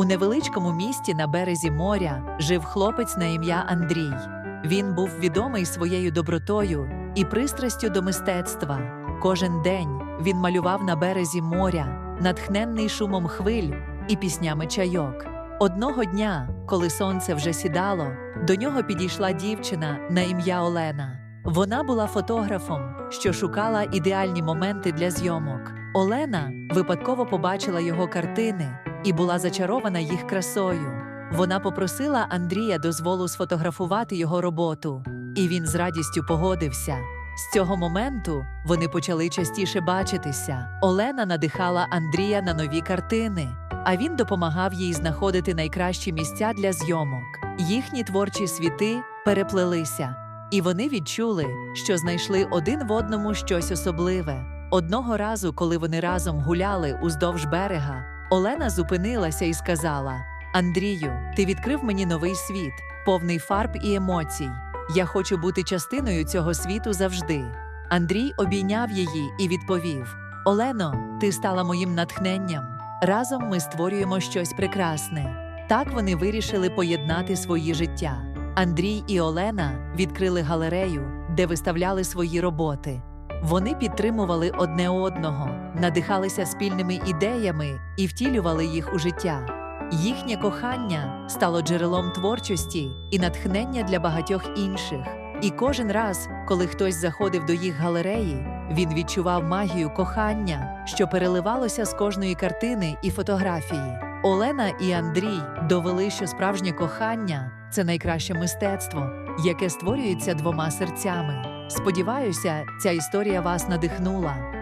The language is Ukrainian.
У невеличкому місті на березі моря жив хлопець на ім'я Андрій. Він був відомий своєю добротою і пристрастю до мистецтва. Кожен день він малював на березі моря, натхненний шумом хвиль і піснями чайок. Одного дня, коли сонце вже сідало, до нього підійшла дівчина на ім'я Олена. Вона була фотографом, що шукала ідеальні моменти для зйомок. Олена випадково побачила його картини і була зачарована їх красою. Вона попросила Андрія дозволу сфотографувати його роботу, і він з радістю погодився. З цього моменту вони почали частіше бачитися. Олена надихала Андрія на нові картини, а він допомагав їй знаходити найкращі місця для зйомок. Їхні творчі світи переплелися, і вони відчули, що знайшли один в одному щось особливе. Одного разу, коли вони разом гуляли уздовж берега, Олена зупинилася і сказала: Андрію, ти відкрив мені новий світ, повний фарб і емоцій. Я хочу бути частиною цього світу завжди. Андрій обійняв її і відповів: Олено, ти стала моїм натхненням. Разом ми створюємо щось прекрасне. Так вони вирішили поєднати свої життя. Андрій і Олена відкрили галерею, де виставляли свої роботи. Вони підтримували одне одного, надихалися спільними ідеями і втілювали їх у життя. Їхнє кохання стало джерелом творчості і натхнення для багатьох інших. І кожен раз, коли хтось заходив до їх галереї, він відчував магію кохання, що переливалося з кожної картини і фотографії. Олена і Андрій довели, що справжнє кохання це найкраще мистецтво, яке створюється двома серцями. Сподіваюся, ця історія вас надихнула.